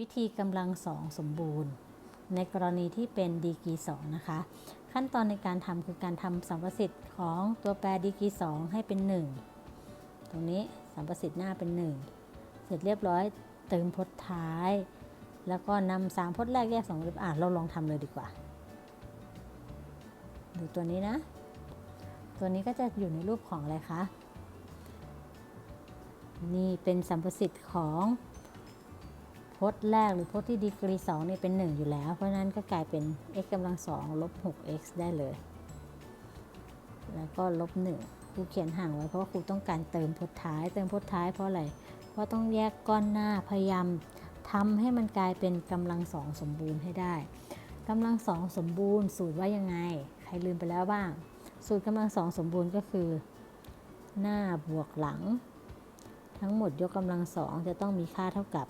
วิธีกำลังสองสมบูรณ์ ในกรณีที่เป็นดีกรีสองนะคะ ขั้นตอนในการทำคือการทำสัมประสิทธิ์ของตัวแปรดีกรีสองให้เป็น 1 ตรงนี้สัมประสิทธิ์หน้าเป็น 1 เสร็จเรียบร้อยเติมพจน์ท้าย แล้วก็นำสามพจน์แรกแยกสองรูปอะเราลองทำเลยดีกว่า ดูตัวนี้นะ ตัวนี้ก็จะอยู่ในรูปของอะไรคะ นี่เป็นสัมประสิทธิ์ของ พจน์แรกหรือพจน์ที่ดีกรี2นี่เป็น 1 อยู่แล้ว เพราะฉะนั้นก็กลายเป็น x กำลัง2ลบ 6x ได้เลย แล้วก็ลบ1ครูเขียนห่างไว้เพราะว่าครูต้องการเติมพจน์ท้าย เติมพจน์ท้ายเพราะอะไร เพราะต้องแยกก้อนหน้าพยายามทำให้มันกลายเป็นกำลังสองสมบูรณ์ให้ได้กำลังสองสมบูรณ์ สูตรว่ายังไง ใครลืมไปแล้วบ้าง สูตรกำลังสองสมบูรณ์ก็คือ หน้าบวกหลัง ทั้งหมดยกกำลังสองจะต้องมีค่าเท่ากับ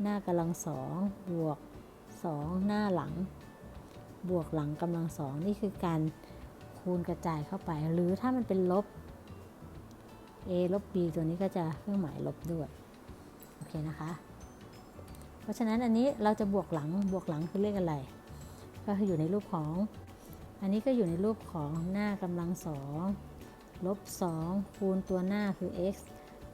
หน้ากำลังสองบวก 2 หน้าหลัง บวกหลังกำลังสองนี่คือการคูณกระจายเข้าไป หรือถ้ามันเป็นลบ a ลบ b ตัวนี้ก็จะเครื่องหมายลบด้วย โอเคนะคะ เพราะฉะนั้นอันนี้เราจะบวกหลังบวกหลังคือเลขอะไร ก็คืออยู่ในรูปของ อันนี้ก็อยู่ในรูปของหน้ากำลังสองลบ 2 คูณตัวหน้าคือ x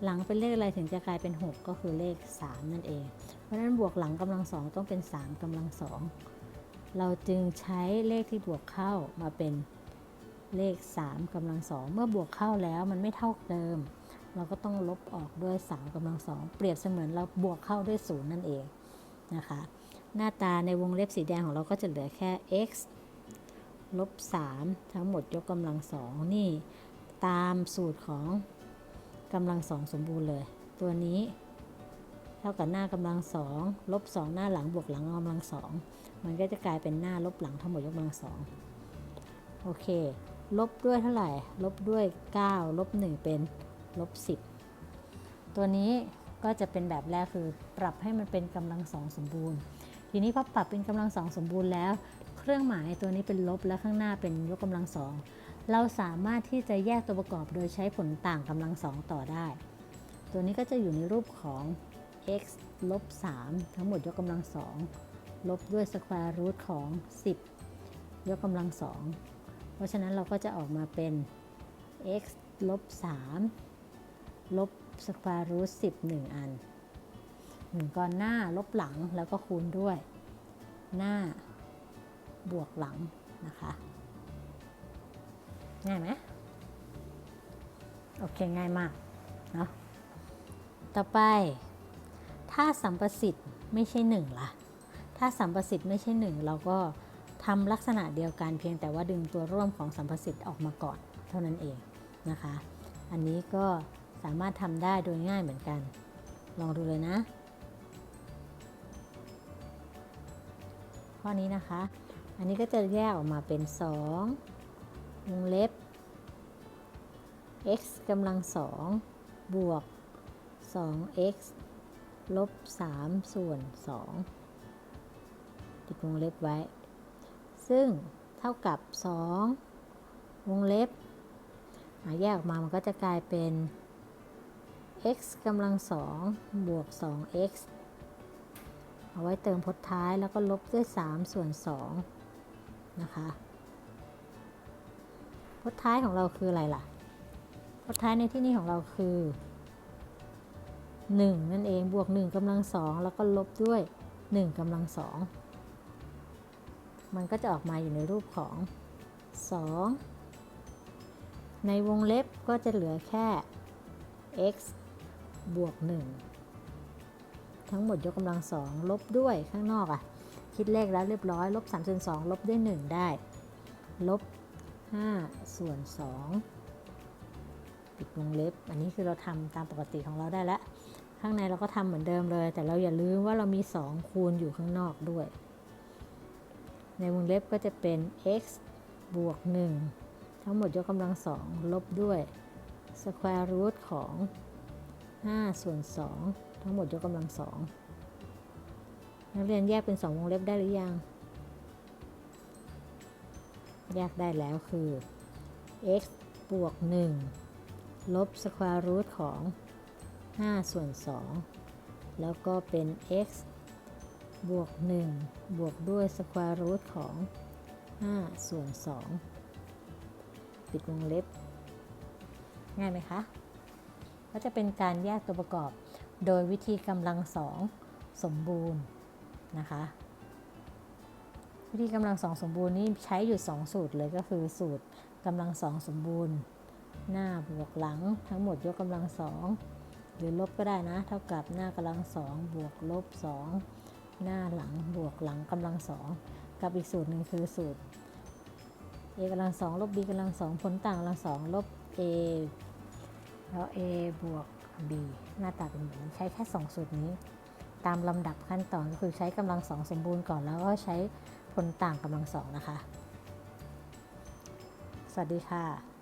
หลังเป็นเลขอะไรถึงจะกลายเป็น 6 ก็คือเลข 3 นั่นเอง เพราะฉะนั้นบวกหลังกำลังสองต้องเป็น 3กำลังสองเราจึงใช้เลขที่บวกเข้ามาเป็นเลข 3กำลังสองเมื่อบวกเข้าแล้วมันไม่เท่าเดิม เราก็ต้องลบออกด้วย 3กำลังสองเปรียบเสมือนเราบวกเข้าด้วย0นั่นเองนะคะ หน้าตาในวงเล็บสีแดงของเราก็จะเหลือแค่ x ลบ3ทั้งหมดยกกำลังสองนี่ ตามสูตรของ กำลังสองสมบูรณ์เลย ตัวนี้เท่ากับหน้ากำลังสองลบสองหน้าหลังบวกหลังกำลังสองมันก็จะกลายเป็นหน้าลบหลังทั้งหมดยกกำลังสองโอเค ลบด้วยเท่าไหร่ ลบด้วย 9 ลบ 1 เป็นลบ 10 ตัวนี้ก็จะเป็นแบบแรกคือปรับให้มันเป็นกำลังสองสมบูรณ์ ทีนี้พอปรับเป็นกำลังสองสมบูรณ์แล้ว เครื่องหมายตัวนี้เป็นลบและข้างหน้าเป็นยกกำลังสอง เราสามารถที่จะแยกตัวประกอบโดยใช้ผลต่างกำลังสองต่อได้ ตัวนี้ก็จะอยู่ในรูปของ x ลบ3ทั้งหมดยกกำลังสองลบด้วย square root ของ 10 ยกกำลังสองเพราะฉะนั้นเราก็จะออกมาเป็น x ลบ3ลบ square root 10 1 อันหนึ่งก้อนหน้าลบหลังแล้วก็คูณด้วย หน้าบวกหลังนะคะ ง่ายไหมโอเคง่ายมากเนาะต่อไป ถ้าสัมประสิทธิ์ไม่ใช่หนึ่งล่ะ ถ้าสัมประสิทธิ์ไม่ใช่หนึ่งเราก็ทำลักษณะเดียวกันเพียงแต่ว่าดึงตัวร่วมของสัมประสิทธิ์ออกมาก่อนเท่านั้นเองนะคะ อันนี้ก็สามารถทำได้โดยง่ายเหมือนกัน ลองดูเลยนะ ข้อนี้นะคะ อันนี้ก็จะแยกออกมาเป็น 2 วงเล็บ x กำลังสองบวก 2x ลบ 3 ส่วน 2 ติดวงเล็บไว้ ซึ่งเท่ากับ 2 วงเล็บแยกออกมามันก็จะกลายเป็น x กำลังสองบวก 2x เอาไว้เติมพจน์ท้ายแล้วก็ลบด้วย 3 ส่วน 2 นะคะ พจน์ท้ายของเราคืออะไรล่ะพจน์ท้ายในที่นี้ของเราคือ 1 นั่นเองบวก 1กำลังสองแล้วก็ลบด้วย 1กำลังสองมันก็จะออกมาอยู่ในรูปของ 2 ในวงเล็บก็จะเหลือแค่ x บวก 1 ทั้งหมดยกกำลังสองลบด้วยข้างนอกอะ่ะ คิดเลขแล้วเรียบร้อย ลบ3ส่วน2ลบด้วย 1 ได้ ลบ 5 ส่วน 2 ปิดวงเล็บ อันนี้คือเราทำตามปกติของเราได้แล้ว ข้างในเราก็ทำเหมือนเดิมเลย แต่เราอย่าลืมว่าเรามี 2 คูณอยู่ข้างนอกด้วย ในวงเล็บก็จะเป็น x บวก 1 ทั้งหมดยกกำลังสองลบด้วย square root ของ 5 ส่วน 2 ทั้งหมดยกกำลังสองนักเรียนแยกเป็น 2 วงเล็บได้หรือยัง แยกได้แล้วคือ x บวก 1 ลบ square root ของ 5 ส่วน 2 แล้วก็เป็น x บวก 1 บวกด้วย square root ของ 5 ส่วน 2 ปิดวงเล็บ ง่ายไหมคะ ก็จะเป็นการแยกตัวประกอบ โดยวิธีกำลังสองสมบูรณ์นะคะ วิธีกำลังสองสมบูรณ์นี่ใช้อยู่2สูตรเลยก็คือสูตรกำลังสองสมบูรณ์ หน้าบวกหลังทั้งหมดยกกำลังสองหรือลบก็ได้นะ เท่ากับหน้ากำลังสองบวกลบสองหน้าหลังบวกหลังกำลังสองกับอีกสูตรหนึ่งคือสูตร a กำลังสองลบ b กำลังสองผลต่างกำลังสองลบ a แล้ว a บวก b หน้าตาเป็นแบบนี้ใช้แค่2สูตรนี้ ตามลำดับขั้นตอนก็คือใช้กำลังสองสมบูรณ์ก่อนแล้วก็ใช้ ผลต่างกำลังสองนะคะ สวัสดีค่ะ